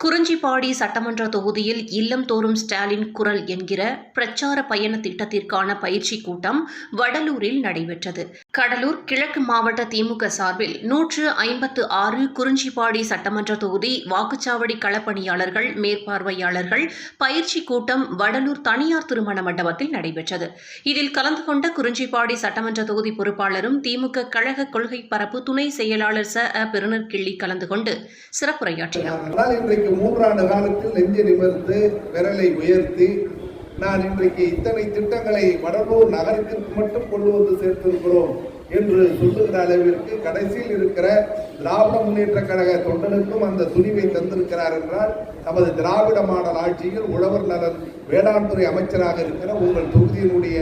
குறிஞ்சிப்பாடி சட்டமன்ற தொகுதியில் இல்லம் தோறும் ஸ்டாலின் குரல் என்கிற பிரச்சார பயண திட்டத்திற்கான பயிற்சி கூட்டம் வடலூரில் நடைபெற்றது. கடலூர் கிழக்கு மாவட்ட திமுக சார்பில் நூற்று ஐம்பத்து ஆறு குறிஞ்சிப்பாடி சட்டமன்ற தொகுதி வாக்குச்சாவடி களப்பணியாளர்கள் மேற்பார்வையாளர்கள் பயிற்சி கூட்டம் வடலூர் தனியார் திருமண மண்டபத்தில் நடைபெற்றது. இதில் கலந்து கொண்ட குறிஞ்சிப்பாடி சட்டமன்ற தொகுதி பொறுப்பாளரும் திமுக கழக கொள்கை பரப்பு துணை செயலாளர் ச. அ. கிள்ளி கலந்து கொண்டு சிறப்புரையாற்றினார். இன்றைக்கு மூன்றாண்டு காலத்தில் நெஞ்சை நிமிர்ந்து விரலை உயர்த்தி நான் இன்றைக்கு இத்தனை திட்டங்களை வடலூர் நகரத்திற்கு மட்டும் கொண்டு வந்து சேர்த்திருக்கிறோம் என்று சொல்லுகிற அளவிற்கு கடைசியில் இருக்கிற திராவிட முன்னேற்ற கழக தொண்டனுக்கும் அந்த துணிவை தந்திருக்கிறார் என்றால் நமது திராவிட மாடல் ஆட்சியில் உழவர் நலன் வேளாண் துறை அமைச்சராக இருக்கிற உங்கள் தொகுதியினுடைய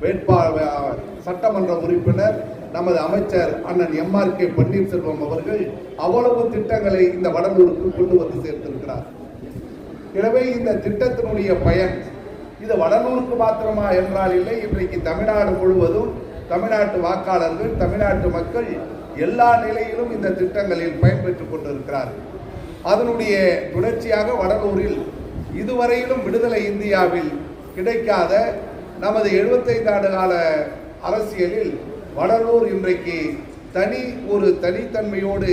வேட்பாளர் சட்டமன்ற உறுப்பினர் நமது அமைச்சர் அண்ணன் எம்ஆர் கே பன்னீர்செல்வம் அவர்கள் அவ்வளவு திட்டங்களை இந்த வடலூருக்கு கொண்டு வந்து சேர்த்திருக்கிறார். எனவே இந்த திட்டத்தினுடைய பயன் இது வடலூருக்கு மாத்திரமா என்றால் இல்லை இன்றைக்கு தமிழ்நாடு முழுவதும் தமிழ்நாட்டு வாக்காளர்கள் தமிழ்நாட்டு மக்கள் எல்லா நிலையிலும் இந்த திட்டங்களில் பயன்பெற்றுக் கொண்டிருக்கிறார்கள் அதனுடைய தொடர்ச்சியாக வடலூரில் இதுவரையிலும் விடுதலை இந்தியாவில் கிடைக்காத நமது 75 ஆண்டு கால அரசியலில் வடலூர் இன்றைக்கு தனி ஒரு தனித்தன்மையோடு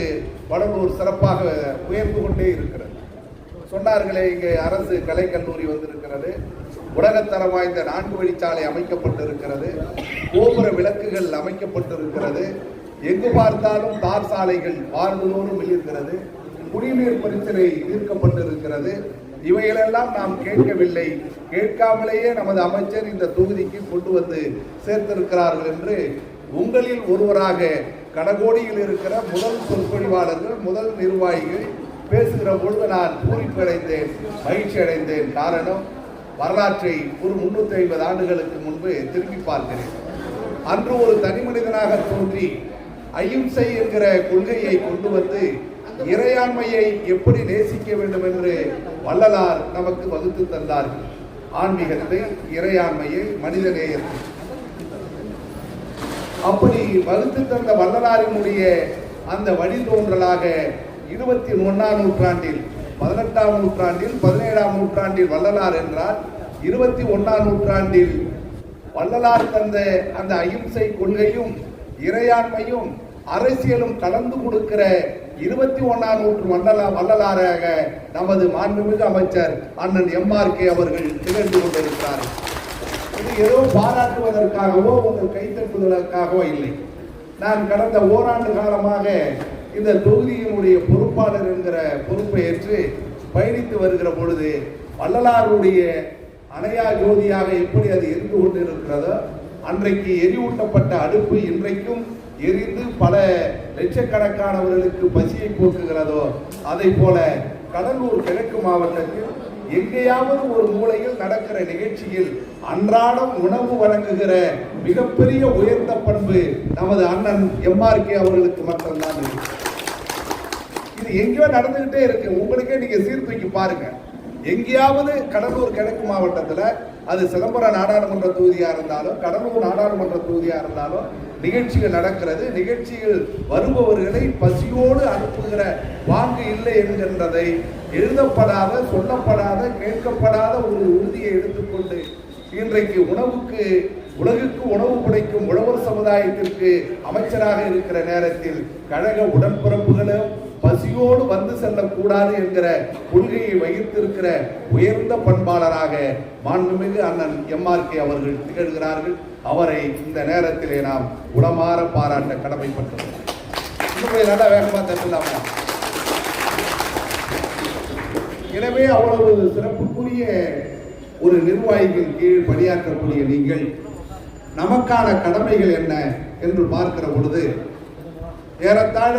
வடலூர் சிறப்பாக உயர்ந்து கொண்டே இருக்கிறது. சொன்னார்களே இங்கே அரசு கலைக்கல்லூரி வந்திருக்கிறது. உலகத்தரம் வாய்ந்த நான்கு வழிச்சாலை அமைக்கப்பட்டிருக்கிறது. கோபுர விளக்குகள் அமைக்கப்பட்டிருக்கிறது. எங்கு பார்த்தாலும் தார் சாலைகள் வாழ்ந்தோறும் இருக்கிறது குடிநீர் பிரச்சனை தீர்க்கப்பட்டிருக்கிறது. இவைகளெல்லாம் நாம் கேட்கவில்லை. கேட்காமலேயே நமது அமைச்சர் இந்த தொகுதிக்கு கொண்டு வந்து சேர்த்திருக்கிறார்கள் என்று உங்களில் ஒருவராக கடகோடியில் இருக்கிற முதல் சொற்பொழிவாளர்கள் முதல் நிர்வாகிகள் பேசுகிற பொழுது நான் பூரிப்பு அடைந்தேன் மகிழ்ச்சி அடைந்தேன் காரணம் வரலாற்றை ஒரு முன்னூற்றி ஐம்பது ஆண்டுகளுக்கு முன்பு திரும்பி பார்க்கிறேன். அன்று ஒரு தனி மனிதனாக தோன்றி அகிம்சை என்கிற கொள்கையை கொண்டு வந்து இறையாண்மையை எப்படி நேசிக்க வேண்டும் என்று வள்ளலார் நமக்கு வகுத்து தந்தார்கள். ஆன்மீகத்தை இறையாண்மையை மனிதநேயத்தை அப்படி வகுத்து தந்த வள்ளலாரினுடைய அந்த வழித்தோன்றலாக இருபத்தி ஒன்றாம் நூற்றாண்டில் பதினெட்டாம் நூற்றாண்டில் பதினேழாம் நூற்றாண்டில் வள்ளலார் என்றால் இருபத்தி ஒன்றாம் நூற்றாண்டில் வள்ளலார் தந்த அந்த அகிம்சை கொள்கையும் இறையாண்மையும் அரசியலும் கலந்து கொடுக்கிற இருபத்தி ஒன்றாம் நூற்று வள்ளலா வள்ளலாராக நமது மாண்புமிகு அமைச்சர் அண்ணன் எம்ஆர் கே அவர்கள் திகழ்ந்து கொண்டு ஏதோ பாராட்டுவதற்காகவோ உங்கள் கைத்தட்டுவதற்காகவோ இல்லை. நான் கடந்த ஓராண்டு காலமாக இந்த தொகுதியினுடைய பொறுப்பாளர் என்கிற பொறுப்பை ஏற்று பயணித்து வருகிற பொழுது வள்ளலாருடைய அணையா ஜோதியாக எப்படி அது எரிந்து கொண்டிருக்கிறதோ அன்றைக்கு எரிவூட்டப்பட்ட அடுப்பு இன்றைக்கும் எரிந்து பல லட்சக்கணக்கானவர்களுக்கு பசியை போக்குகிறதோ அதை போல கடலூர் கிழக்கு மாவட்டத்தில் எங்கேயாவது ஒரு மூலையில் நடக்கிற நிகழ்ச்சியில் அன்றாடம் உணவு வழங்குகிற மிகப்பெரிய உயர்ந்த பண்பு நமது அண்ணன் எம்ஆர்கே அவர்களுக்கு மட்டும்தான். இது எங்கேயோ நடந்துகிட்டே இருக்கு. உங்களுக்கே நீங்க சீர்தூக்கி பாருங்க. எங்கேயாவது கடலூர் கிழக்கு மாவட்டத்தில் அது சிதம்பரம் நாடாளுமன்ற தொகுதியாக இருந்தாலும் கடலூர் நாடாளுமன்ற தொகுதியாக இருந்தாலும் நிகழ்ச்சிகள் நடக்கிறது. நிகழ்ச்சியில் வருபவர்களை பசியோடு அனுப்புகிற வாங்கு இல்லை என்கின்றதை எழுதப்படாத சொல்லப்படாத கேட்கப்படாத ஒரு உறுதியை எடுத்துக்கொண்டு இன்றைக்கு உணவுக்கு உலகுக்கு உணவு கிடைக்கும் உழவர் சமுதாயத்திற்கு அமைச்சராக இருக்கிற நேரத்தில் கழக உடன்பிறப்புகளும் பசியோடு வந்து செல்லக்கூடாது என்கிற கொள்கையை வைத்திருக்கிற உயர்ந்த பண்பாளராக மாண்புமிகு அண்ணன் எம்ஆர்கே அவர்கள் திகழ்கிறார்கள். அவரை இந்த நேரத்திலே நாம் உளமாற பாராட்ட கடமைப்பட்டுள்ளோம் நல்லா வேகமா தட்டலாமா? எனவே அவ்வளவு சிறப்புக்குரிய ஒரு நிர்வாகியின் கீழ் பணியாற்றக்கூடிய நீங்கள் நமக்கான கடமைகள் என்ன என்று பார்க்கிற பொழுது ஏறத்தாழ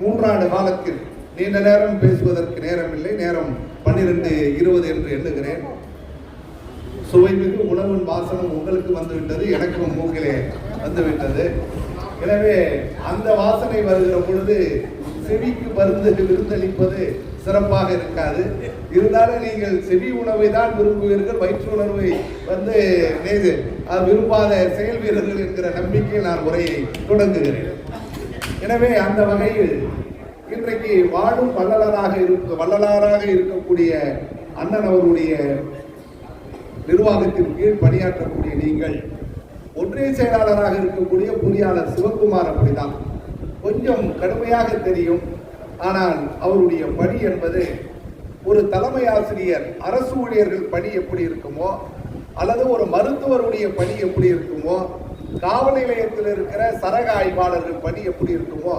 மூன்றாண்டு காலத்தில் நீண்ட நேரம் பேசுவதற்கு நேரம் இல்லை நேரம் பன்னிரெண்டு இருபது என்று எண்ணுகிறேன். சுவைமிகு உணவின் வாசனம் உங்களுக்கு வந்துவிட்டது எனக்கும் மூக்கிலே வந்துவிட்டது. எனவே அந்த வாசனை வருகிற பொழுது செவிக்கு மருந்து விருந்தளிப்பது சிறப்பாக இருக்காது. இருந்தாலும் நீங்கள் செவி உணவை தான் விரும்புவீர்கள் வயிற்று உணர்வை வந்து நேது விரும்பாத செயல் வீரர்கள் என்கிற நம்பிக்கையில் நான் உரையை தொடங்குகிறேன். எனவே அந்த வகையில் இன்றைக்கு வாழும் வள்ளலராக இருக்க வள்ளலாராக இருக்கக்கூடிய அண்ணன் அவருடைய நிர்வாகத்தின் கீழ் பணியாற்றக்கூடிய நீங்கள் ஒன்றிய செயலாளராக இருக்கக்கூடிய பொறியாளர் சிவகுமார் அப்படிதான் கொஞ்சம் கடுமையாக தெரியும். ஆனால் அவருடைய பணி என்பது ஒரு தலைமை ஆசிரியர் அரசு ஊழியர்கள் பணி எப்படி இருக்குமோ அல்லது ஒரு மருத்துவருடைய பணி எப்படி இருக்குமோ காவல் நிலையத்தில் இருக்கிற சரக ஆய்வாளர்கள் பணி எப்படி இருக்குமோ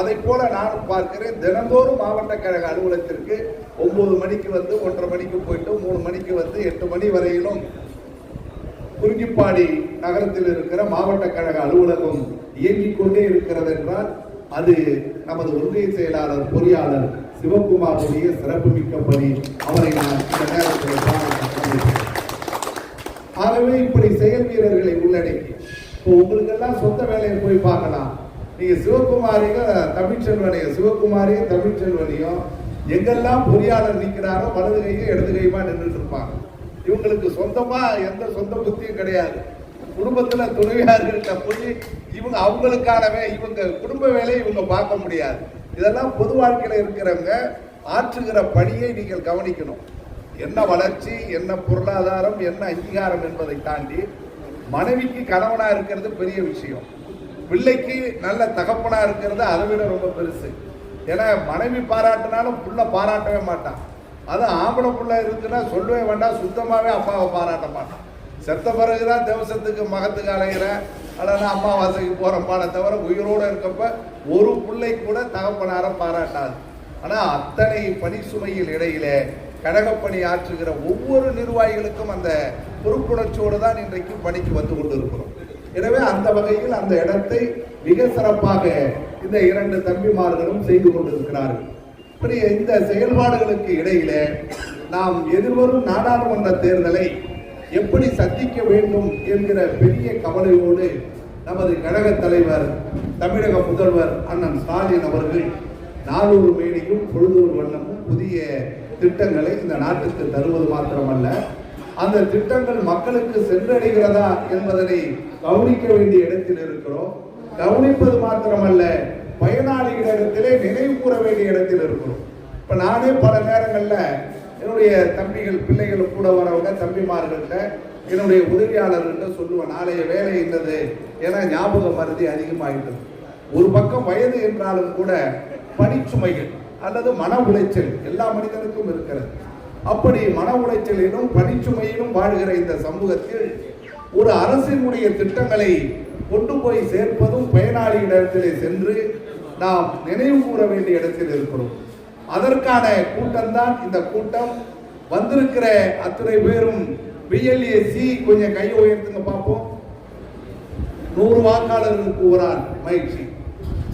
அதை போல நான் பார்க்கிறேன். தினந்தோறும் மாவட்ட கழக அலுவலகத்திற்கு ஒன்பது மணிக்கு வந்து ஒன்றரை மணிக்கு போயிட்டு மூணு மணிக்கு வந்து எட்டு மணி வரையிலும் குறிஞ்சிப்பாடி நகரத்தில் இருக்கிற மாவட்ட கழக அலுவலகம் இயங்கிக் கொண்டே இருக்கிறது என்றால் அது நமது ஒன்றிய செயலாளர் பொறியாளர் சிவகுமாருடைய சிறப்புமிக்க பணி. அவரை நான் இந்த நேரத்தில் ஆகவே இப்படி செயல் வீரர்களை உள்ளடக்கி இப்போ உங்களுக்கெல்லாம் சொந்த வேலையை போய் பார்க்கலாம். நீங்க சிவகுமாரியும் தமிழ்ச்செல்வனையும் சிவகுமாரியும் தமிழ்ச்செல்வனையும் எங்கெல்லாம் பொறியாளர் நிற்கிறாரோ வலது கையும் இடது கையுமா நின்றுட்டு இருப்பாங்க. இவங்களுக்கு சொந்தமா எந்த சொந்த புத்தியும் கிடையாது. குடும்பத்துல துணைவியார்கள்ட்ட போய் இவங்க அவங்களுக்கானவே இவங்க குடும்ப வேலையை இவங்க பார்க்க முடியாது. இதெல்லாம் பொது வாழ்க்கையில் இருக்கிறவங்க ஆற்றுகிற பணியை நீங்கள் கவனிக்கணும். என்ன வளர்ச்சி என்ன பொருளாதாரம் என்ன அங்கீகாரம் என்பதை தாண்டி மனைவிக்கு கணவனா இருக்கிறது பெரிய விஷயம். பிள்ளைக்கு நல்ல தகப்பனா இருக்கிறது அதை விட ரொம்ப பெருசு. ஏன்னா மனைவி பாராட்டினாலும் புள்ள பாராட்டவே மாட்டான். அது ஆம்பளை பிள்ளை இருக்குன்னா சொல்லவே வேண்டாம் சுத்தமாகவே அப்பாவை பாராட்ட மாட்டான். செத்த பிறகுதான் தேவசத்துக்கு மகத்துக்கு அலைகிறேன் அல்லது அம்மாவாசைக்கு போறப்பான தவிர உயிரோடு இருக்கப்ப ஒரு பிள்ளை கூட தகப்பனார பாராட்டாது. ஆனால் அத்தனை பணி சுமையில் இடையிலே கடகப்பணி ஆற்றுகிற ஒவ்வொரு நிர்வாகிகளுக்கும் அந்த பொறுப்புணர்ச்சியோடு தான் இன்றைக்கு பணிக்கு வந்து கொண்டிருக்கிறோம். எனவே அந்த வகையில் அந்த இடத்தை மிக சிறப்பாக இந்த இரண்டு தம்பிமார்களும் செய்து கொண்டிருக்கிறார்கள். இப்படி இந்த செயல்பாடுகளுக்கு இடையிலே நாம் எதிர்வரும் நாடாளுமன்ற தேர்தலை எப்படி சந்திக்க வேண்டும் என்கிற பெரிய கவலையோடு நமது கழக தலைவர் தமிழக முதல்வர் அண்ணன் ஸ்டாலின் அவர்கள் நாளொரு மேடையும் பொழுதொரு வண்ணமும் புதிய திட்டங்களை இந்த நாட்டுக்கு தருவது மாத்திரமல்ல. அந்த திட்டங்கள் மக்களுக்கு சென்றடைகிறதா என்பதனை கவனிக்க வேண்டிய இடத்தில் இருக்கிறோம். கவனிப்பது மாத்திரமல்ல பயனாளிகளிடத்திலே நினைவு கூற வேண்டிய இடத்தில் இருக்கிறோம். இப்போ நானே பல நேரங்களில் என்னுடைய தம்பிகள் பிள்ளைகள் கூட வரவங்க தம்பிமார்கள்ட்ட என்னுடைய உதவியாளர்கள்ட்ட சொல்லுவேன் நாளைய வேலை என்னது? ஏன்னா ஞாபக மருதி அதிகமாகிட்டது ஒரு பக்கம் வயது என்றாலும் கூட பணிச்சுமைகள் அல்லது மன உளைச்சல் எல்லா மனிதனுக்கும் இருக்கிறது. அப்படி மன உளைச்சலிலும் பணிச்சுமையிலும் வாழ்கிற இந்த சமூகத்தில் ஒரு அரசினுடைய திட்டங்களை கொண்டு போய் சேர்ப்பதும் பயனாளியிடத்திலே சென்று நாம் நினைவு கூற வேண்டிய இடத்தில் இருக்கிறோம். அதற்கான கூட்டம்தான் இந்த கூட்டம். வந்திருக்கிற அத்தனை பேரும் பிஎல்ஏ சி கொஞ்சம் கை உயர்த்துங்க பார்ப்போம். நூறு வாக்காளர்களுக்கு ஒரு மகிழ்ச்சி.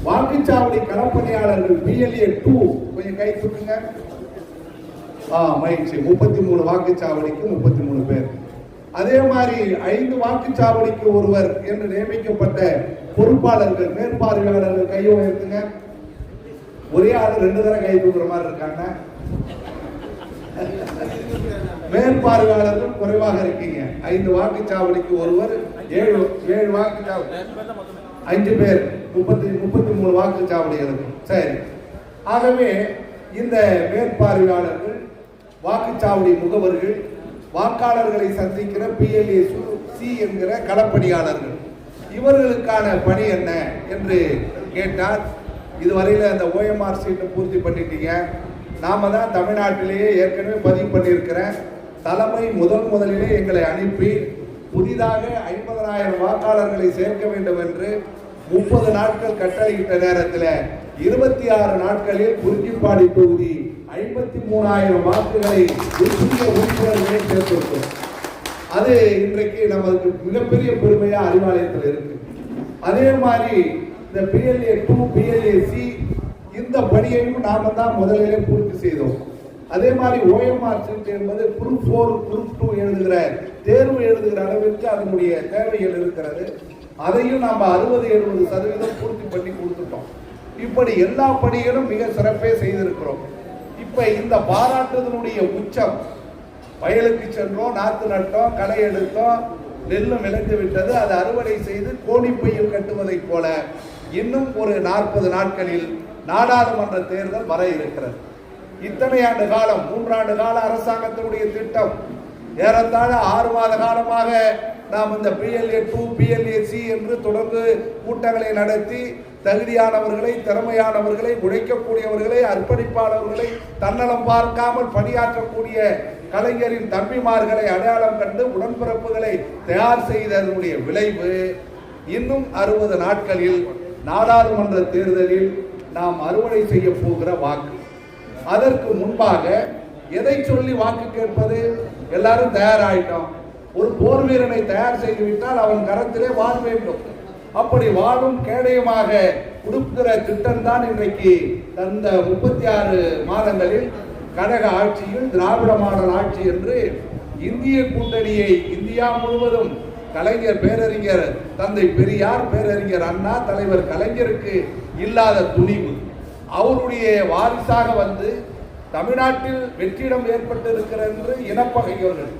வாக்குச்சாவடி களப்பணியாளர்கள் பிஎல்ஏ டூ கொஞ்சம் கை தூக்குங்க. ஆ மகிழ்ச்சி. முப்பத்தி மூணு வாக்குச்சாவடிக்கு முப்பத்தி மூணு பேர். அதே மாதிரி ஐந்து வாக்குச்சாவடிக்கு ஒருவர் என்று நியமிக்கப்பட்ட பொறுப்பாளர்கள் மேற்பார்வையாளர்கள் கையை உயர்த்துங்க. ஒரே ஆள் ரெண்டு தடவை கை தூக்குற மாதிரி இருக்காங்க. மேற்பார்வையாளர்கள் குறைவாக இருக்கீங்க. ஐந்து வாக்குச்சாவடிக்கு ஒருவர் ஏழு ஏழு வாக்குச்சாவடி. அஞ்சு பேர் முப்பத்தி முப்பத்தி மூணு வாக்குச்சாவடிகளுக்கும் சரி. ஆகவே இந்த மேற்பார்வையாளர்கள் வாக்குச்சாவடி முகவர்கள் வாக்காளர்களை சந்திக்கிற பிஎல்ஏ சி என்கிற களப்பணியாளர்கள். இவர்களுக்கான பணி என்ன என்று கேட்டார் இதுவரையில் அந்த ஓஎம்ஆர் சீட்டை பூர்த்தி பண்ணிட்டீங்க. நாம தான் தமிழ்நாட்டிலேயே ஏற்கனவே பதிவு பண்ணியிருக்கிறேன். தலைமை முதல் முதலிலே எங்களை அனுப்பி புதிதாக ஐம்பதனாயிரம் வாக்காளர்களை சேர்க்க வேண்டும் என்று முப்பது நாட்கள் கட்டளையிட்ட நேரத்தில் இருபத்தி ஆறு நாட்களில் குறிஞ்சிப்பாடி தொகுதி ஐம்பத்தி மூணாயிரம் வாக்குகளை உறுப்பினர்களை சேர்த்திருக்கிறோம். அது இன்றைக்கு நமக்கு மிகப்பெரிய பெருமையாக அறிவாலயத்தில் இருக்கு. அதே மாதிரி இந்த பிஎல்ஏ டூ பிஎல்ஏ சி இந்த பணியையும் நாம தான் முதலிலே பூர்த்தி செய்தோம். அதே மாதிரி ஓஎம்ஆர் சீட் என்பது குரூப் ஃபோர் குரூப் டூ எழுதுகிற தேர்வு எழுதுகிற அளவிற்கு அதனுடைய தேவைகள் இருக்கிறது. அதையும் நாம் அறுபது எழுபது சதவீதம் பூர்த்தி பண்ணி கொடுத்துட்டோம். இப்படி எல்லா பணிகளும் மிக சிறப்பே செய்திருக்கிறோம். இப்போ இந்த பாராட்டுதலுடைய உச்சம் வயலுக்கு சென்றோம் நாற்று நட்டோம் களை எடுத்தோம் நெல்லும் விளைந்து விட்டது. அதை அறுவடை செய்து கோணிப்பையில் கட்டுவதைப் போல இன்னும் ஒரு நாற்பது நாட்களில் நாடாளுமன்ற தேர்தல் வர இருக்கிறது. இத்தனை ஆண்டு காலம் மூன்றாண்டு கால அரசாங்கத்தினுடைய திட்டம். ஏறத்தாழ ஆறு மாத காலமாக நாம் இந்த பிஎல்ஏ டூ பிஎல்ஏ சி என்று தொடர்ந்து கூட்டங்களை நடத்தி தகுதியானவர்களை திறமையானவர்களை உழைக்கக்கூடியவர்களை அர்ப்பணிப்பாளர்களை தன்னலம் பார்க்காமல் பணியாற்றக்கூடிய கலைஞரின் தம்பிமார்களை அடையாளம் கண்டு உடன்பிறப்புகளை தயார் செய்ததனுடைய விளைவு இன்னும் அறுபது நாட்களில் நாடாளுமன்ற தேர்தலில் நாம் அறுவடை செய்ய போகிற வாக்கு. அதற்கு முன்பாக எதை சொல்லி வாக்கு கேட்பது? எல்லாரும் தயாராயிட்டோம். ஒரு போர் வீரனை தயார் செய்துவிட்டால் அவன் கரத்திலே வாழ வேண்டும் அப்படி வாழும் கேடயமாக கொடுக்கிற திட்டம் தான் இன்றைக்கு தந்த முப்பத்தி ஆறு மாதங்களில் கழக ஆட்சியில் திராவிட மாடல் ஆட்சி என்று இந்திய கூட்டணியை இந்தியா முழுவதும் கலைஞர் பேரறிஞர் தந்தை பெரியார் பேரறிஞர் அண்ணா தலைவர் கலைஞருக்கு இல்லாத துணிவு. அவருடைய வாரிசாக வந்து தமிழ்நாட்டில் வெற்றிடம் ஏற்பட்டிருக்கிறது என்று இனப்பகையோர்கள்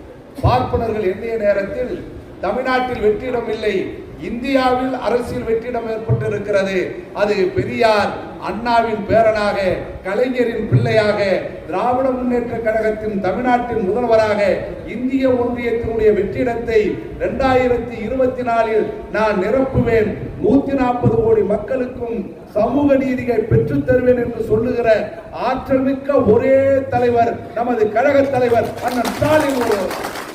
பார்ப்பனர்கள் எண்ணிய நேரத்தில் தமிழ்நாட்டில் வெற்றிடம் இல்லை இந்தியாவில் அரசியல் வெற்றிடம் ஏற்பட்டிருக்கிறது. அது பெரியார் அண்ணாவின் பேரனாக கலைஞரின் பிள்ளையாக திராவிட முன்னேற்ற கழகத்தின் தமிழ்நாட்டின் முதல்வராக இந்திய ஒன்றியத்தினுடைய வெற்றிடத்தை இரண்டாயிரத்தி இருபத்தி நாலில் நான் நிரப்புவேன். நூத்தி நாற்பது கோடி மக்களுக்கும் சமூக நீதியை பெற்றுத் தருவேன் என்று சொல்லுகிற ஆற்றல் மிக்க ஒரே தலைவர் நமது கழக தலைவர் அண்ணன் ஸ்டாலின் ஒருவர்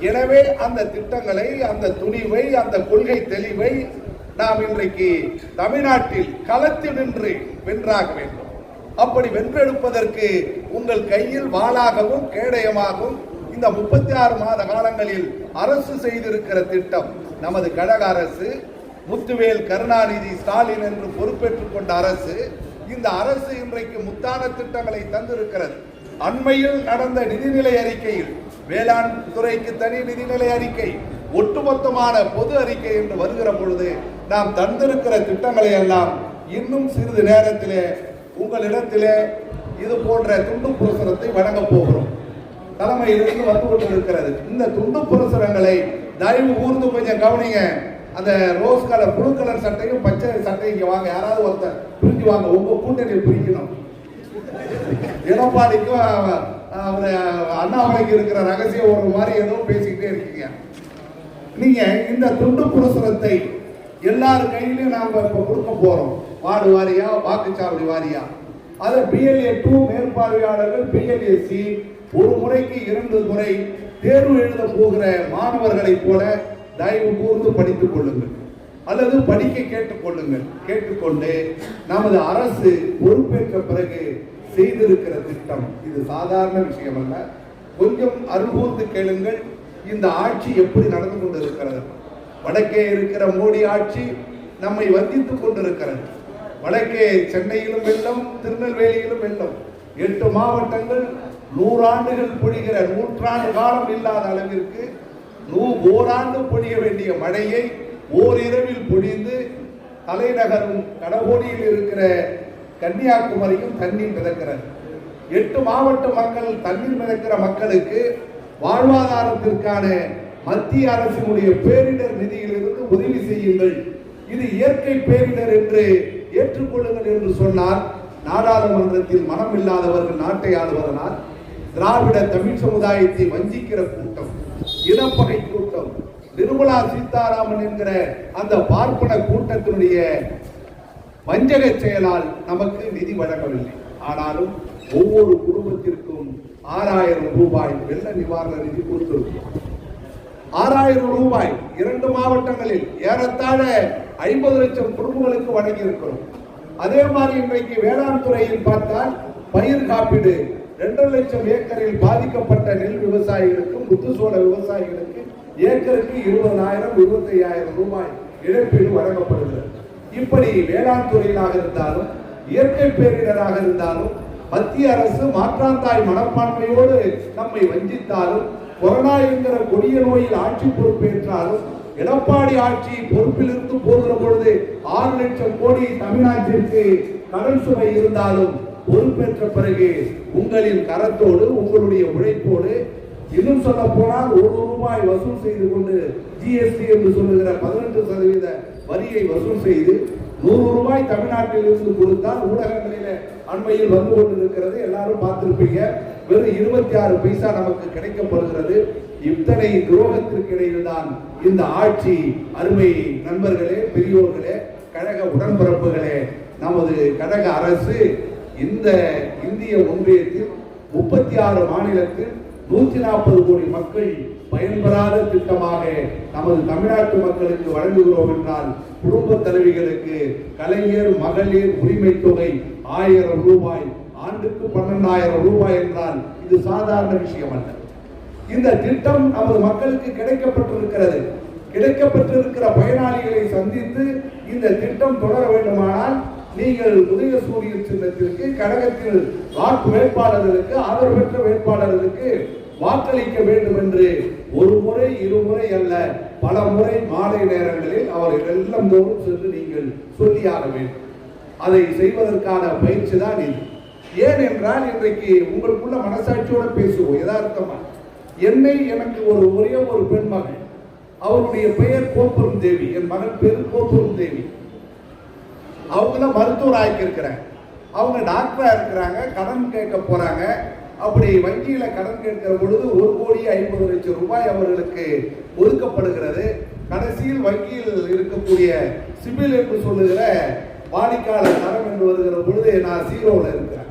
எனவே அந்த திட்டங்களை அந்த துணிவை அந்த கொள்கை தெளிவை நாம் இன்றைக்கு தமிழ்நாட்டில் களத்தில் நின்று வென்றாக வேண்டும். அப்படி வென்றெடுப்பதற்கு உங்கள் கையில் வாளாகவும் கேடயமாகவும் இந்த முப்பத்தி ஆறு மாத காலங்களில் அரசு செய்திருக்கிற திட்டம் நமது கழக அரசு முத்துவேல் கருணாநிதி ஸ்டாலின் என்று பொறுப்பேற்றுக் கொண்ட அரசு இந்த அரசு இன்றைக்கு முத்தான திட்டங்களை தந்திருக்கிறது. அண்மையில் நடந்த நிதிநிலை அறிக்கையில் வேளாண் துறைக்கு தனி நிதிநிலை அறிக்கை ஒட்டுமொத்தமான பொது அறிக்கை என்று வருகிற பொழுது நாம் தந்திருக்கிற திட்டங்களை எல்லாம் இன்னும் சிறிது நேரத்திலே உங்களிடத்திலே இது போன்ற துண்டு புரசுரத்தை வழங்கப் போகிறோம். தலைமையிலிருந்து வந்து கொண்டிருக்கிறது. இந்த துண்டு புரசுரங்களை தயவு கூர்ந்து கொஞ்சம் கவனிங்க. அந்த ரோஸ் கலர் புழு கலர் சட்டையும் பச்சை சட்டையும் இங்கே வாங்க. யாராவது ஒருத்தர் பிரிஞ்சு வாங்க. உங்கள் கூட்டணியில் பிரிக்கணும். எடப்பாடிக்கும் அவர் அண்ணாமலைக்கு இருக்கிற ரகசியம் ஒரு மாதிரி ஏதோ பேசிக்கிட்டே இருக்கீங்க. நீங்க இந்த துண்டு புரசுரத்தை எல்லார் கையிலையும் நாம இப்ப கொடுக்க போறோம். வார்டு வாரியா வாக்குச்சாவடி வாரியா? அது பிஎல்ஏ டூ மேற்பார்வையாளர்கள் பிஎல்ஏ சி ஒரு முறைக்கு இரண்டு முறை தேர்வு எழுத போகிற மாணவர்களைப் போல தயவு கூர்ந்து படித்துக் கொள்ளுங்கள். அல்லது படிக்க கேட்டுக்கொள்ளுங்கள் கேட்டுக்கொண்டு நமது அரசு பொறுப்பேற்ற பிறகு செய்திருக்கிற திட்டம். இது சாதாரண விஷயம் அல்ல கொஞ்சம் அருகூர்ந்து கேளுங்கள். இந்த ஆட்சி எப்படி நடந்து கொண்டிருக்கிறது? வடக்கே இருக்கிற மோடி ஆட்சி நம்மை வந்தித்துக் கொண்டிருக்கிறது. வடக்கே சென்னையிலும் வெள்ளம் திருநெல்வேலியிலும் வெள்ளம். எட்டு மாவட்டங்கள் நூறாண்டுகள் பொழிகிற நூற்றாண்டு காலம் இல்லாத அளவிற்கு நூ ஓராண்டு பொழிய வேண்டிய மழையை ஓரிரவில் பொழிந்து தலைநகரும் கடகோடியில் இருக்கிற கன்னியாகுமரியும் தண்ணீர் மிதக்கிறது. எட்டு மாவட்ட மக்கள் தண்ணீர் மிதக்கிற மக்களுக்கு வாழ்வாதாரத்திற்கான மத்திய அரசினுடைய பேரிடர் நிதியிலிருந்து உதவி செய்யுங்கள். இது இயற்கை பேரிடர் என்று ஏற்றுக்கொள்ளுங்கள் என்று சொன்னால் நாடாளுமன்றத்தில் மனம் இல்லாதவர்கள் நாட்டை ஆளுவதனால் திராவிட தமிழ் சமுதாயத்தை வஞ்சிக்கிற கூட்டம் இனப்பகை கூட்டம் நிர்மலா சீதாராமன் என்கிற அந்த பார்ப்பன கூட்டத்தினுடைய வஞ்சக செயலால் நமக்கு நிதி வழங்கவில்லை. ஆனாலும் ஒவ்வொரு குடும்பத்திற்கும் ஆறாயிரம் ரூபாய் வெள்ள நிவாரண நிதி கொடுத்திருக்கிறோம். ஆறாயிரம் ரூபாய் இரண்டு மாவட்டங்களில் ஏறத்தாழ ஐம்பது லட்சம் குடும்பங்களுக்கு வழங்கி இருக்கிறோம் அதே மாதிரி இன்றைக்கு வேளாண் துறையில் பார்த்தால் பயிர் காப்பீடு இரண்டரை லட்சம் ஏக்கரில் பாதிக்கப்பட்ட நெல் விவசாயிகளுக்கு முத்துசோள விவசாயிகளுக்கு ஏக்கருக்கு இருபதாயிரம் இருபத்தி ஐயாயிரம் ரூபாய் இழப்பீடு வழங்கப்படுகிறது. இப்படி வேளாண் துறையிலாக இருந்தாலும் இயற்கை பேரிடராக இருந்தாலும் மத்திய அரசு மாற்றாந்தாய் மனப்பான்மையோடு நம்மை வஞ்சித்தாலும் கொரோனா என்கிற கொடிய நோயில் ஆட்சி பொறுப்பேற்றாலும் எடப்பாடி ஆட்சி பொறுப்பிலிருந்து போகிற பொழுது ஆறு லட்சம் கோடி தமிழ்நாட்டிற்கு கடன் சுமை இருந்தாலும் பொறுப்பேற்ற பிறகு உங்களின் கரத்தோடு உங்களுடைய உழைப்போடு இன்னும் சொல்ல போனால் ஒரு ரூபாய் வசூல் செய்து கொண்டு ஜிஎஸ்டி என்று சொல்லுகிற பதினெட்டு சதவீத வரியை வசூல் செய்து நூறு ரூபாய் தமிழ்நாட்டிலிருந்து கொடுத்தால் ஊடகங்களில அண்மையில் வந்து கொண்டிருக்கிறது எல்லாரும் பார்த்திருப்பீங்க. வெறும் இருபத்தி ஆறு பைசா நமக்கு கிடைக்கப்படுகிறது. இத்தனை துரோகத்திற்கு இடையில் தான் இந்த ஆட்சி அருமை நண்பர்களே பெரியோர்களே கழக உடன்பிறப்புகளே நமது கழக அரசு இந்த இந்திய ஒன்றியத்தில் முப்பத்தி ஆறு மாநிலத்தில் நூற்றி நாற்பது கோடி மக்கள் பயன்பெறாத திட்டமாக நமது தமிழ்நாட்டு மக்களுக்கு வழங்குகிறோம் என்றால் குடும்ப தலைவிகளுக்கு கலைஞர் மகளிர் உரிமை தொகை ஆயிரம் ரூபாய் ஆண்டுக்கு பன்னெண்டாயிரம் ரூபாய் என்றால் இது சாதாரண விஷயம் அல்ல இந்த திட்டம் நமது மக்களுக்கு கிடைக்கப்பட்டிருக்கிறது. கிடைக்கப்பட்டிருக்கிற பயனாளிகளை சந்தித்து இந்த திட்டம் தொடர வேண்டுமானால் நீங்கள் உதயசூரிய சின்னத்திற்கு கழகத்தில் வாக்கு வேட்பாளர்களுக்கு ஆதரவு பெற்ற வேட்பாளர்களுக்கு வாக்களிக்க வேண்டும் என்று ஒரு முறை இருமுறை அல்ல பல முறை மாலை நேரங்களில் அவர் எல்லாம் தோறும் சென்று நீங்கள் சொல்லியாக வேண்டும். அதை செய்வதற்கான பயிற்சி தான் இது. ஏன் என்றால் இன்றைக்கு உங்களுக்குள்ள மனசாட்சியோட பேசுவோம் யதார்த்தமா. என்னை எனக்கு ஒரு ஒரே ஒரு பெண் மகள் அவருடைய பெயர் கோபுரம் தேவி என் மகன் பேர் கோபுரம் தேவி. அவங்கள மருத்துவர் ஆக்கியிருக்கிறாங்க அவங்க டாக்டரா இருக்கிறாங்க கடன் கேட்க போறாங்க. அப்படி வங்கியில கடன் கேட்கிற பொழுது ஒரு கோடி ஐம்பது லட்சம் ரூபாய் அவர்களுக்கு ஒதுக்கப்படுகிறது. கடைசியில் வங்கியில் இருக்கக்கூடிய சிபில் என்று சொல்லுகிற வாடிக்கையாளர் தரம் என்று வருகிற பொழுது நான் ஜீரோவில் இருக்கிறேன்.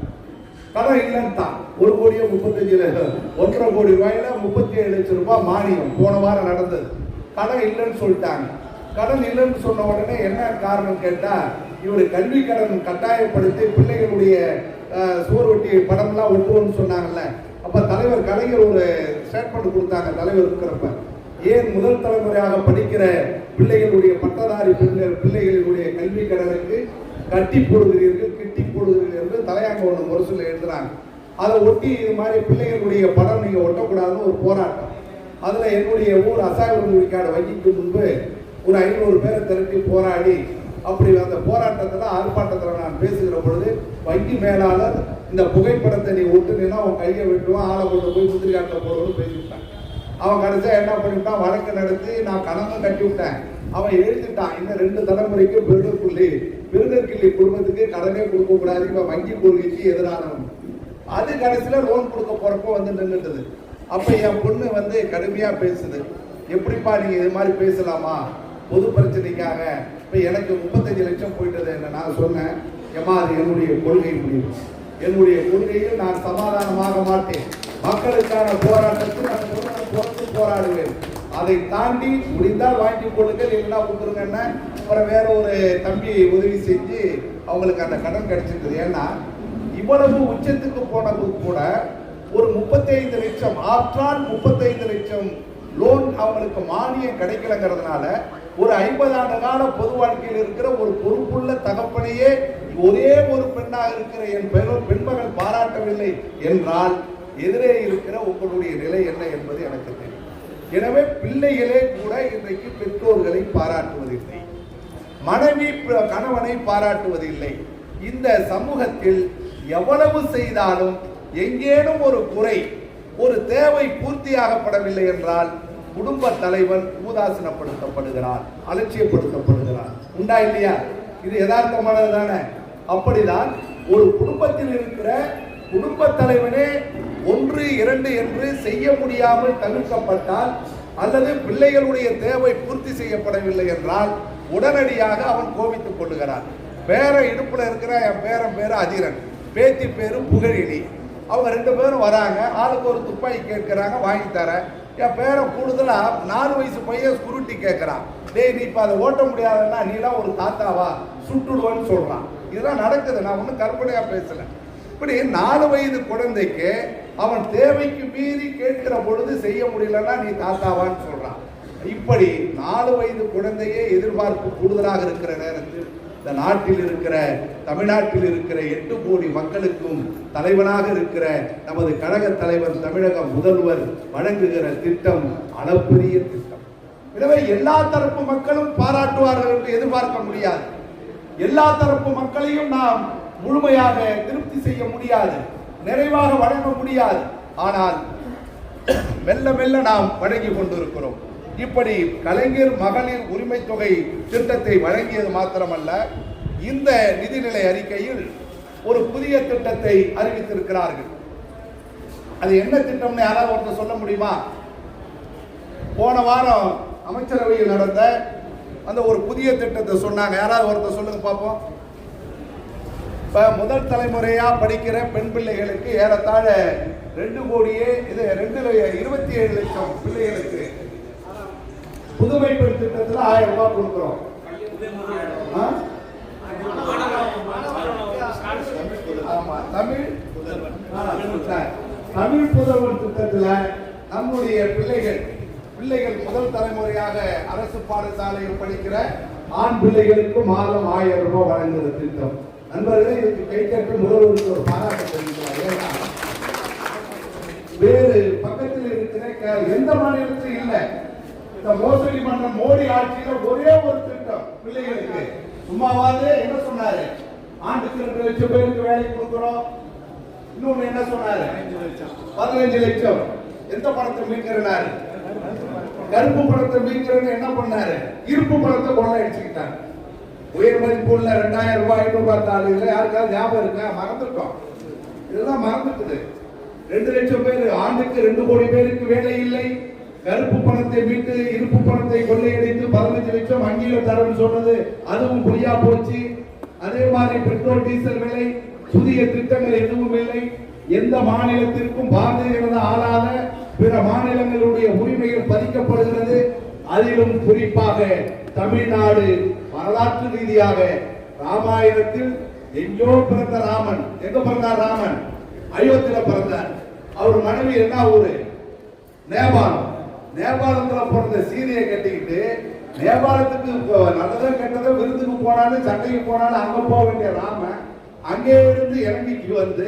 கடன் இல்லைன்னு தான். ஒரு கோடியே முப்பத்தஞ்சு லட்சம் ஒன்றரை கோடி ரூபாயில முப்பத்தி ஏழு லட்சம் ரூபாய் மானியம் போன வாரம் நடந்தது. கடன் இல்லைன்னு சொல்லிட்டாங்க. கடன் இல்லைன்னு சொன்ன உடனே என்ன காரணம் கேட்டால் இவர் கல்வி கடன் கட்டாயப்படுத்தி பிள்ளைகளுடைய சுவர் ஒட்டி படம்லாம் ஒட்டுவோம்னு சொன்னாங்கல்ல. அப்போ தலைவர் கலைஞர் ஒரு ஸ்டேட்மெண்ட் கொடுத்தாங்க தலைவர் இருக்கிறப்ப. ஏன் முதல் தலைமுறையாக படிக்கிற பிள்ளைகளுடைய பட்டதாரி பிள்ளைகள் பிள்ளைகளுடைய கல்வி கடனுக்கு கட்டி போடுகிறீர்கள் கிட்டி போடுகிறீர்கள் என்று தலையாங்க ஒன்று முரசில் எழுதுறாங்க. அதை ஒட்டி இது மாதிரி பிள்ளைகளுடைய படம் நீங்கள் ஒட்டக்கூடாதுன்னு ஒரு போராட்டம். அதில் என்னுடைய ஊர் அசாகுடன் முடிக்காடு வங்கிக்கு முன்பு ஒரு ஐநூறு பேரை திரட்டி போராடி அப்படி அந்த போராட்டத்தில் ஆர்ப்பாட்டத்தில் நான் பேசுகிற பொழுது வங்கி மேலாளர் இந்த புகைப்படத்தை நீ ஒட்டுனா அவன் கையை வெட்டுவான் ஆளை கொண்டு போய் முந்திரிக்காட்டில் போடுவோம்னு பேசிவிட்டான் அவன் கடைசியா என்ன பண்ணிவிட்டான்? வழக்கு நடத்தி நான் கணக்கும் கட்டி விட்டேன். அவன் எழுதிட்டான் இன்னும் ரெண்டு தலைமுறைக்கு பெருநர்கிள்ளி பெருநர்கிள்ளி குடும்பத்துக்கு கடனே கொடுக்க கூடாது இவன் வங்கி கொள்கைக்கு எதிரானவன். அது கடைசியில லோன் கொடுக்க போறப்போ வந்து நின்றுட்டது அப்ப என் பொண்ணு வந்து கடுமையா பேசுது. எப்படிப்பா நீங்க இது மாதிரி பேசலாமா? பொது பிரச்சனைக்காக இப்போ எனக்கு முப்பத்தஞ்சு லட்சம் போயிட்டது என்ன நான் சொன்னேன். ஏமா அது என்னுடைய கொள்கை முடிவு. என்னுடைய கொள்கையில் நான் சமாதானமாக மாட்டேன். மக்களுக்கான போராட்டத்தில் நான் பொருளாதார பொறுத்து போராடுவேன். அதை தாண்டி முடிந்தால் வாங்கி கொடுங்கள் இல்லைன்னா கொடுத்துருங்கன்னா அப்புறம் வேற ஒரு தம்பி உதவி செஞ்சு அவங்களுக்கு அந்த கடன் கிடைச்சிருக்குது ஏன்னா இவ்வளவு உச்சத்துக்கு போனது கூட ஒரு 35 லட்சம் ஆற்றால் 35 லட்சம் லோன் அவங்களுக்கு மானியம் கிடைக்கலங்கிறதுனால ஒரு ஐம்பது ஆண்டு கால பொது வாழ்க்கையில் இருக்கிற ஒரு பொறுப்புள்ள தகப்பனையே ஒரே ஒரு பெண்ணாக இருக்கிற என் பெரும் பெண்மகள் பாராட்டவில்லை என்றால் எதிரே இருக்கிற உங்களுடைய நிலை என்ன என்பது எனக்கு தெரியும். எனவே பிள்ளைகளே கூட இன்றைக்கு பெற்றோர்களை பாராட்டுவதில்லை. மனைவி கணவனை பாராட்டுவதில்லை. இந்த சமூகத்தில் எவ்வளவு செய்தாலும் எங்கேனும் ஒரு குறை ஒரு தேவை பூர்த்தியாகப்படவில்லை என்றால் குடும்ப தலைவன் ஊதாசனப்படுத்தப்படுகிறார் அலட்சியப்படுத்தப்படுகிறார். உண்டா இல்லையா? இது யதார்த்தமானது தானே? அப்படிதான் ஒரு குடும்பத்தில் இருக்கிற குடும்ப தலைவனே ஒன்று இரண்டு என்று செய்ய முடியாமல் தவிர்க்கப்பட்டால் அல்லது பிள்ளைகளுடைய தேவை பூர்த்தி செய்யப்படவில்லை என்றால் உடனடியாக அவன் கோபித்துக் கொள்ளுகிறான். பேர இடுப்புல இருக்கிற என் பேரன் பேரு அதிரன் பேத்தி பேரு புகழினி. அவங்க ரெண்டு பேரும் வராங்க ஆளுக்கு ஒரு துப்பாக்கி கேட்கிறாங்க வாங்கி தரேன். என் பேரை கூடுதலாக நாலு வயசு பையன் ஸ்குருட்டி கேட்குறான் டேய் நீ இப்போ அதை ஓட்ட முடியாதுன்னா நீலாம் ஒரு தாத்தாவா? சுட்டுடுவேன்னு சொல்கிறான் இதெல்லாம் நடக்குது. நான் ஒன்றும் கற்பனையாக பேசலை. இப்படி நாலு வயது குழந்தைக்கு அவன் தேவைக்கு மீறி கேட்கிற பொழுது செய்ய முடியலன்னா நீ தாத்தாவான்னு சொல்கிறான் இப்படி நாலு வயது குழந்தையே எதிர்பார்ப்பு கூடுதலாக இருக்கிற நேரத்தில் இந்த நாட்டில் இருக்கிற தமிழ்நாட்டில் இருக்கிற எட்டு கோடி மக்களுக்கும் தலைவனாக இருக்கிற நமது கழக தலைவர் தமிழக முதல்வர் வழங்குகிற திட்டம் அளப்பரிய திட்டம். எனவே எல்லா தரப்பு மக்களும் பாராட்டுவார்கள் என்று எதிர்பார்க்க முடியாது. எல்லா தரப்பு மக்களையும் நாம் முழுமையாக திருப்தி செய்ய முடியாது. நிறைவாக வழங்க முடியாது. ஆனால் மெல்ல மெல்ல நாம் வழங்கி கொண்டிருக்கிறோம். இப்படி கலைஞர் மகளிர் உரிமை தொகை திட்டத்தை வழங்கியது மாத்திரமல்ல இந்த நிதிநிலை அறிக்கையில் ஒரு புதிய திட்டத்தை அறிவித்திருக்கிறார்கள். அது என்ன திட்டம்னு யாராவது ஒருத்தர் சொல்ல முடியுமா? போன வாரம் அமைச்சரவையில் நடந்த அந்த ஒரு புதிய திட்டத்தை சொன்னாங்க. யாராவது ஒருத்தர் சொல்லுங்க பார்ப்போம். இப்போ முதல் தலைமுறையாக படிக்கிற பெண் பிள்ளைகளுக்கு ஏறத்தாழ ரெண்டு கோடியே இது ரெண்டு இருபத்தி ஏழு லட்சம் பிள்ளைகளுக்கு புதுமை பெண் திட்டத்துல ஆயிரம் ரூபாய் கொடுக்குறோம். ஆமா தமிழ் ஆ, சார். தமிழ் புதல்வன் திட்டத்தில் நம்முடைய பிள்ளைகள் பிள்ளைகள் முதல் தலைமுறையாக அரசு பாடசாலையில் படிக்கிற ஆண் பிள்ளைகளுக்கு மாதம் ஆயிரம் ரூபாய் வழங்குகிற திட்டம். நண்பர்களே இதுக்கு கைத்தட்டு முதல்வருக்கு ஒரு பாராட்டு வேறு பக்கத்தில் இருக்கிற எந்த மாநிலத்திலும் இல்லை. இந்த மோசடி பண்ற மோடி ஆட்சியில ஒரே ஒரு திட்டம் பிள்ளைகளுக்கு. சும்மாவாது என்ன சொன்னாரு? ஆண்டுக்கு ரெண்டு லட்சம் பேருக்கு வேலை கொடுக்கிறோம். இன்னொன்னு என்ன சொன்னாரு? பதினஞ்சு லட்சம். எந்த பணத்தை மீட்கிறாரு கருப்பு பணத்தை மீட்கிறன்னு என்ன பண்ணாரு? இருப்பு பணத்தை கொள்ள அடிச்சுக்கிட்டாங்க உயர் மதிப்புள்ள ரெண்டாயிரம் ரூபாய் ஐநூறு ரூபாய் தாள். இல்லை யாருக்காவது ஞாபகம் இருக்கா? மறந்துட்டோம். இதெல்லாம் மறந்துட்டுது. ரெண்டு லட்சம் பேர் ஆண்டுக்கு ரெண்டு கோடி பேருக்கு வேலை இல்லை. கருப்பு பணத்தை மீட்டு இருப்பு பணத்தை கொள்ளையடித்து பதினஞ்சு லட்சம் வங்கியில தரேன்னு சொன்னது அதுவும் பொய்யா போச்சு. அதே மாதிரி பெட்ரோல் டீசல் விலை புதிய திட்டங்கள் எதுவும் இல்லை. எந்த மாநிலத்திற்கும் பாரதிய ஜனதா ஆளாத பிற மாநிலங்களுடைய உரிமைகள் பறிக்கப்படுகிறது. அதிலும் குறிப்பாக தமிழ்நாடு வரலாற்று ரீதியாக ராமாயணத்தில் எங்கோ பிறந்த ராமன். எங்க பிறந்தார் ராமன்? அயோத்தியில பிறந்தார். அவர் மனைவி என்ன ஊரு? நேபாளம். நேபாளத்தில் பிறந்த சீதையை கட்டிக்கிட்டு நேபாளத்துக்கு நல்லதோ கெட்டதோ விருதுக்கு போனாலும் சண்டைக்கு போனாலும் அங்கே போக வேண்டிய ராமன் அங்கே இருந்து இறங்கிக்கு வந்து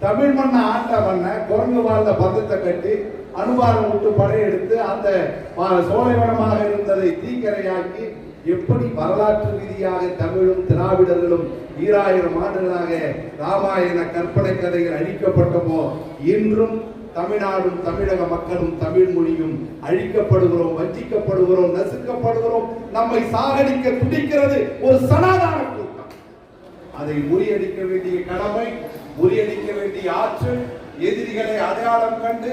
தமிழ் மண்ணை ஆண்ட மண்ணை குரங்கு வாழ்ந்த பந்தத்தை கட்டி அனுபாரம் விட்டு படையெடுத்து அந்த ப- சோலைவனமாக இருந்ததை தீக்கரையாக்கி எப்படி வரலாற்று ரீதியாக தமிழும் திராவிடர்களும் ஈராயிரம் ஆண்டுகளாக ராமாயண கற்பனை கதைகள் அழிக்கப்பட்டமோ இன்றும் தமிழ்நாடும் தமிழக மக்களும் தமிழ் மொழியும் அழிக்கப்படுகிறோம் வஞ்சிக்கப்படுகிறோம் நசுக்கப்படுகிறோம். நம்மை சாகடிக்க துடிக்கிறது ஒரு சனாதான கூட்டம். அதை முறியடிக்க வேண்டிய கடமை முறியடிக்க வேண்டிய ஆற்றல் எதிரிகளை அடையாளம் கண்டு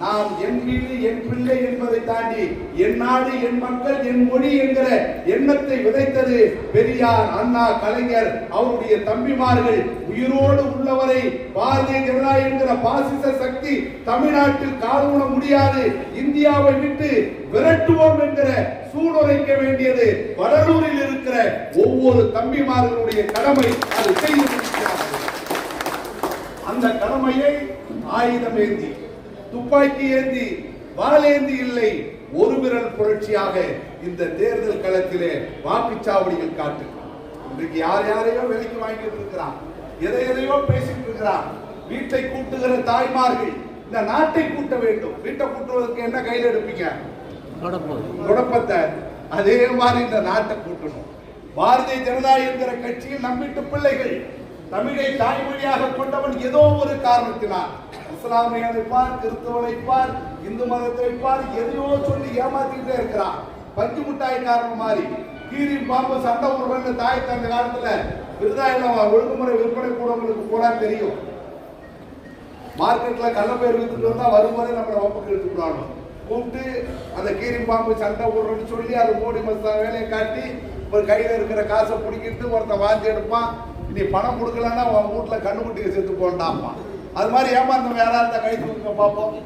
நாம் என் வீடு என் பிள்ளை என்பதை தாண்டி என் நாடு என் மக்கள் என் மொழி என்கிற எண்ணத்தை விதைத்தது பெரியார் அண்ணா கலைஞர் அவருடைய தம்பிமார்கள். உயிரோடு உள்ளவரை பாரதிய ஜனதா என்கிற பாசிச சக்தி தமிழ்நாட்டில் காலூன முடியாது. இந்தியாவை விட்டு விரட்டுவோம் என்கிற சூடுரைக்க வேண்டியது வடலூரில் இருக்கிற ஒவ்வொரு தம்பிமார்களுடைய கடமை. அது செய்து அந்த கடமையை ஆயுதம் ஏந்தி துப்பாக்கி ஏந்தி வாழேந்தி இல்லை. ஒரு விரல் புரட்சியாக இந்த தேர்தல் களத்திலே வாக்குச்சாவடியில் காட்டு இன்றைக்கு யார் யாரையோ விலைக்கு வாங்கிட்டு இருக்கிறான். எதை எதையோ பேசிட்டு இருக்கிறான். வீட்டை கூட்டுகிற தாய்மார்கள் இந்த நாட்டை கூட்ட வேண்டும். வீட்டை கூட்டுவதற்கு என்ன கையில் எடுப்பீங்க? குழப்பத்தை. அதே மாதிரி இந்த நாட்டை கூட்டணும். பாரதிய ஜனதா என்கிற கட்சியில் நம்பிட்டு பிள்ளைகள் தமிழை தாய்மொழியாக கொண்டவன் ஏதோ ஒரு காரணத்தினால். இஸ்லாமை அழைப்பார் கிறிஸ்தவனை வைப்பார் இந்து மதத்தை வைப்பார் எதையோ சொல்லி ஏமாத்திக்கிட்டே இருக்கிறான். பஞ்சு மிட்டாய் காரணம் மாதிரி. கீரி பாம்பு சண்டை விடுறன்னு தாய் தந்த காலத்துல விருதாயில ஒழுங்குமுறை விற்பனை கூடவங்களுக்கு போனா தெரியும். மார்க்கெட்ல கள்ளப்பயிர் வித்துட்டு வந்தா வரும்போதே நம்மளை ஒப்புக்கு எடுத்துக்கிறாங்க கூப்பிட்டு அந்த கீரி பாம்பு சண்டை உருவன்னு சொல்லி அது மூடி மசா வேலையை காட்டி ஒரு கையில இருக்கிற காசை பிடிக்கிட்டு ஒருத்தன் வாஞ்சி எடுப்பான். நீ பணம் கொடுக்கலன்னா உன் வீட்டுல கண்ணுக்குட்டியை செத்து போண்டாமா அது மாதிரி ஏமாந்தவங்க யாராவது இருந்தா கை தூக்க பார்ப்போம்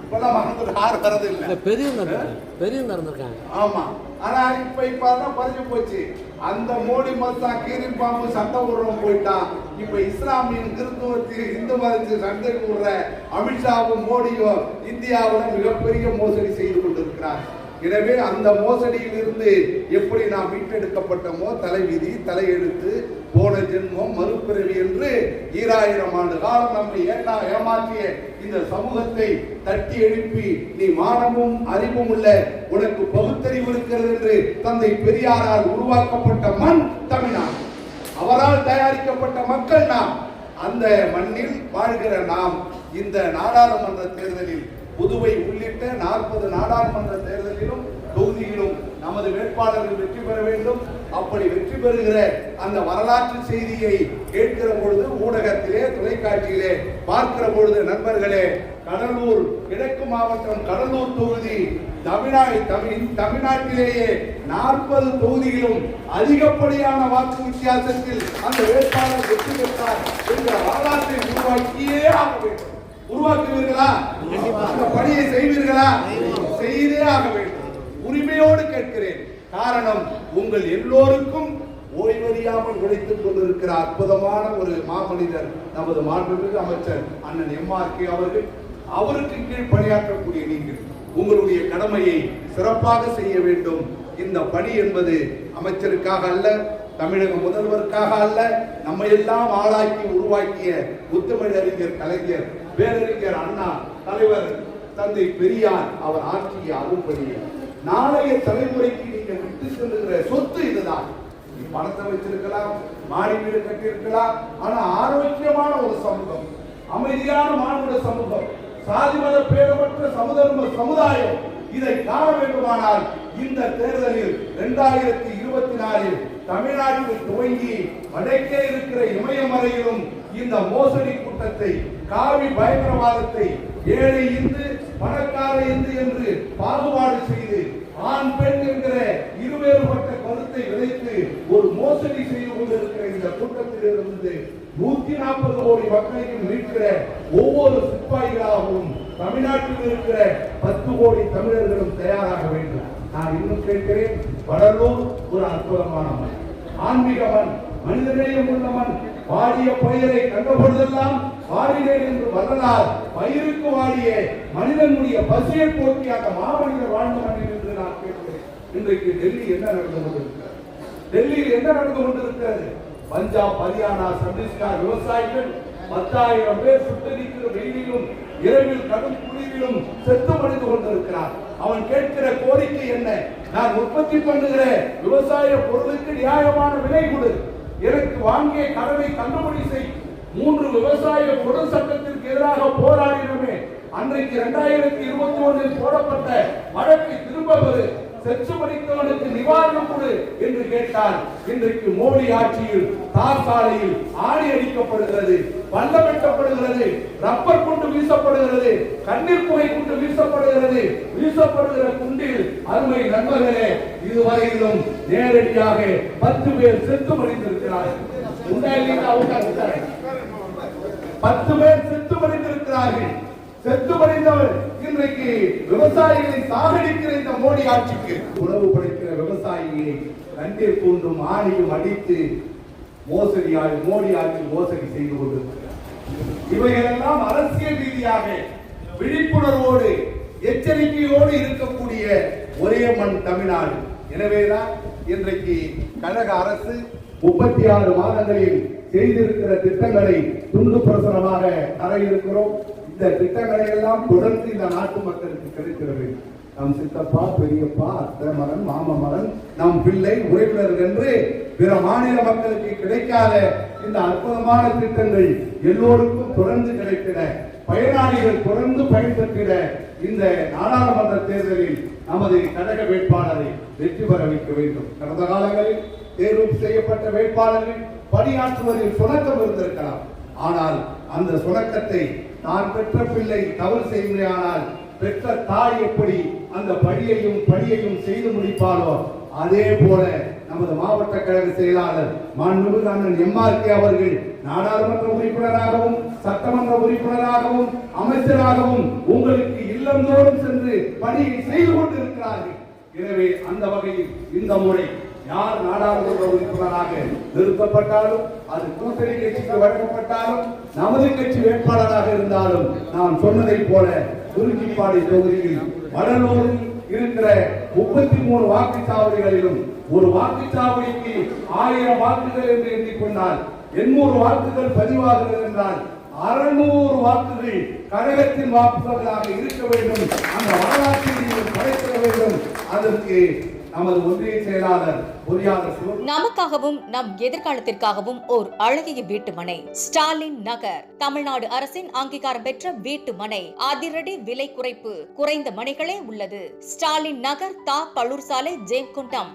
இப்பெல்லாம் மறந்து யாரும் வரது இல்லை பெரியவங்க. பெரியவங்க இருந்திருக்காங்க ஆமா. ஆனா இப்ப இப்ப அதான் பறிஞ்சு போச்சு. அந்த மோடி மஸ்தா கீரி பாம்பு சண்டை விடுறோம் போயிட்டான். இப்ப இஸ்லாமியின் கிறிஸ்துவத்தில் இந்து மதத்தில் சண்டை விடுற அமித்ஷாவும் மோடியும் இந்தியாவுல மிகப்பெரிய மோசடி செய்து கொண்டிருக்கிறார் எனவே அந்த மோசடியில் இருந்து எப்படி நாம் மீட்டெடுக்கப்பட்டோமோ தலைவிதி தலையெழுத்து போன ஜென்மம் மறுபிறவி என்று ஈராயிரம் ஆண்டு காலம் நம்மை ஏண்டா ஏமாற்றிய இந்த சமூகத்தை தட்டி எழுப்பி நீ மானமும் அறிவும் உள்ள உனக்கு பகுத்தறிவு இருக்கிறது என்று தந்தை பெரியாரால் உருவாக்கப்பட்ட மண் தமிழ்நாடு. அவரால் தயாரிக்கப்பட்ட மக்கள் நாம். அந்த மண்ணில் வாழ்கிற நாம் இந்த நாடாளுமன்ற தேர்தலில் புதுவை உள்ளிட்ட நாற்பது நாடாளுமன்ற தேர்தலிலும் தொகுதியிலும் நமது வேட்பாளர்கள் வெற்றி பெற வேண்டும். அப்படி வெற்றி பெறுகிற அந்த வரலாற்று செய்தியை கேட்கிற பொழுது ஊடகத்திலே தொலைக்காட்சியிலே பார்க்கிற பொழுது நண்பர்களே கடலூர் கிழக்கு மாவட்டம் கடலூர் தொகுதி தமிழ்நாடு தமிழ் தமிழ்நாட்டிலேயே நாற்பது தொகுதியிலும் அதிகப்படியான வாக்கு வித்தியாசத்தில் அந்த வேட்பாளர் வெற்றி பெற்றார் என்ற வரலாற்றை உருவாக்கியே ஆக வேண்டும். உருவாக்குவீர்களா? அந்த பணியை செய்வீர்களா? செய்தே ஆக வேண்டும். உரிமையோடு கேட்கிறேன். காரணம் உங்கள் எல்லோருக்கும் ஓய்வறியாமல் உழைத்துக் கொண்டிருக்கிற அற்புதமான ஒரு மாமனிதர் நமது மாண்புமிகு அமைச்சர் அண்ணன் எம்ஆர்கே அவர்கள். அவருக்கு கீழ் பணியாற்றக்கூடிய நீங்கள் உங்களுடைய கடமையை சிறப்பாக செய்ய வேண்டும். இந்த பணி என்பது அமைச்சருக்காக அல்ல தமிழக முதல்வருக்காக அல்ல நம்மை எல்லாம் ஆளாக்கி உருவாக்கிய முத்தமிழறிஞர் கலைஞர் பேரறிஞர் அண்ணா தலைவர் தந்தை பெரியார் அவர் ஆற்றிய அருள்பணியை. நாளைய தலைமுறைக்கு நீங்க விட்டு செல்லுகிற சொத்து இதுதான். நீ பணத்தை வச்சிருக்கலாம் மாடி வீடு கட்டியிருக்கலாம் ஆனா ஆரோக்கியமான ஒரு சமூகம் அமைதியான மாணவ சமூகம் சாதி மத பேரமற்ற சமுதர்ம சமுதாயம் இதை காண வேண்டுமானால் இந்த தேர்தலில் இரண்டாயிரத்தி இருபத்தி நாலில் தமிழ்நாட்டில் துவங்கி வடக்கே இருக்கிற இமயமலையிலும் இந்த மோசடி கூட்டத்தை காவி பயங்கரவாதத்தை ஏழை இந்து பணக்கார இந்து என்று பாகுபாடு செய்து ஆண் பெண் என்கிற இருவேறுபட்ட கருத்தை விதைத்து ஒரு மோசடி செய்து கொண்டிருக்கிற இந்த கூட்டத்தில் இருந்து நூத்தி நாற்பது கோடி மக்களையும் மீட்கிற ஒவ்வொரு சிப்பாய்களாகவும் தமிழ்நாட்டில் இருக்கிற பத்து கோடி தமிழர்களும் தயாராக வேண்டும். நான் இன்னும் கேட்கிறேன் வடலூர் ஒரு அற்புதமான மண் ஆன்மீக மனிதநேயம் உள்ளவன் மண் வாடிய பயிரை கண்டபொழுதெல்லாம் வாடினேன் என்று வரலார் பயிருக்கு வாடிய மனிதனுடைய பசியை போக்கி அந்த மாமனிதர் வாழ்ந்த என்று நான் கேட்கிறேன். இன்றைக்கு டெல்லி என்ன நடந்து கொண்டிருக்கிறது? டெல்லியில் என்ன நடந்து கொண்டிருக்கிறது? பஞ்சாப் ஹரியானா சத்தீஸ்கர் விவசாயிகள் பத்தாயிரம் பேர் சுட்டரிக்கிற வெயிலிலும் இரவில் கடும் குளிரிலும் செத்து மடிந்து கொண்டிருக்கிறார். அவன் கேட்கிற கோரிக்கை என்ன? நான் உற்பத்தி பண்ணுகிற விவசாய பொருளுக்கு நியாயமான விலை கொடு. எனக்கு வாங்கிய கடனை தள்ளுபடி செய். மூன்று விவசாய உடல் சட்டத்திற்கு எதிராக போராடினோமே. அன்றைக்கு இரண்டாயிரத்தி இருபத்தி ஒன்றில் போடப்பட்ட வழக்கை திரும்ப பெறு செச்சு மடித்தவனுக்கு நிவாரணம் கொடு என்று கேட்டால் இன்றைக்கு மோடி ஆட்சியில் தார் சாலையில் ஆணி அடிக்கப்படுகிறது பள்ளம் வெட்டப்படுகிறது ரப்பர் குண்டு வீசப்படுகிறது கண்ணீர் புகை குண்டு வீசப்படுகிறது வீசப்படுகிற குண்டில் அருமை நண்பர்களே இதுவரையிலும் நேரடியாக பத்து பேர் செத்து மடிந்திருக்கிறார்கள். உண்டா பத்து பேர் செத்து மறைந்திருக்கிறார்கள் செத்து மறைந்தவர் இன்றைக்கு விவசாயிகளை சாகடிக்கிற இந்த மோடி ஆட்சிக்கு. உணவு படைக்கிற விவசாயியை கண்ணீர் கூண்டும் ஆணையும் அடித்து மோசடியால் மோடி ஆட்சி மோசடி செய்து கொண்டிருக்கிறார். இவைகளெல்லாம் அரசியல் ரீதியாக விழிப்புணர்வோடு எச்சரிக்கையோடு இருக்கக்கூடிய ஒரே மண் தமிழ்நாடு. எனவேதான் இன்றைக்கு கழக அரசு முப்பத்தி ஆறு மாதங்களில் செய்திருக்கிற திட்டங்களை துண்டு பிரசுரமாக தர இருக்கிறோம் இந்த திட்டங்களை எல்லாம் தொடர்ந்து இந்த நாட்டு மக்களுக்கு கிடைக்கிறது. நம் சித்தப்பா பெரியப்பா அத்தை மகன் மாம மகன் நம் பிள்ளை உறவினர் என்று பிற மாநில மக்களுக்கு கிடைக்காத இந்த அற்புதமான திட்டங்கள் எல்லோருக்கும் தொடர்ந்து கிடைத்திட பயனாளிகள் தொடர்ந்து பயன்பெற்றிட இந்த நாடாளுமன்ற தேர்தலில் நமது கழக வேட்பாளரை வெற்றி பெற வைக்க வேண்டும். கடந்த காலங்களில் தேர்வு செய்யப்பட்ட வேட்பாளர்கள் பணியாற்றுவதில் சுணக்கம் இருந்திருக்கலாம். ஆனால் அந்த சுணக்கத்தை நான் பெற்ற பிள்ளை தவறு செய்யுமையானால் பெற்ற தாய் எப்படி அந்த படியையும் படியையும் செய்து முடிப்பாரோ அதே போல நமது மாவட்ட கழக செயலாளர் மாண்புமிகு அண்ணன் எம்ஆர்கே அவர்கள் நாடாளுமன்ற உறுப்பினராகவும் சட்டமன்ற உறுப்பினராகவும் அமைச்சராகவும் உங்களுக்கு இல்லந்தோறும் சென்று பணியை செய்து கொண்டிருக்கிறார்கள். எனவே அந்த வகையில் இந்த முறை யார் நாடாளுமன்ற உறுப்பினராக நிறுத்தப்பட்டாலும் அது கூட்டணி கட்சிக்கு வழங்கப்பட்டாலும் நமது கட்சி வேட்பாளராக இருந்தாலும் நான் சொன்னதைப் போல குறிஞ்சிப்பாடி தொகுதியில் வடலூரில் இருக்கிற முப்பத்தி மூணு வாக்குச்சாவடிகளிலும் ஒரு வாக்குச்சாவடிக்கு ஆயிரம் வாக்குகள் என்று எண்ணிக்கொண்டால் எண்ணூறு வாக்குகள் பதிவாகிறது என்றால் அறுநூறு வாக்குகள் கழகத்தின் வாக்குகளாக இருக்க வேண்டும். அந்த வரலாற்றை நீங்கள் படைத்திட வேண்டும். அதற்கு நமது ஒன்றிய செயலாளர் நமக்காகவும் நம் எதிர்காலத்திற்காகவும் ஓர் அழகிய வீட்டுமனை. ஸ்டாலின் நகர். தமிழ்நாடு அரசின் அங்கீகாரம் பெற்ற வீட்டுமனை. அதிரடி விலை குறைப்பு. குறைந்த மனைகளே உள்ளது. ஸ்டாலின் நகர் தா. பழூர் சாலை ஜெயங்குண்டம்.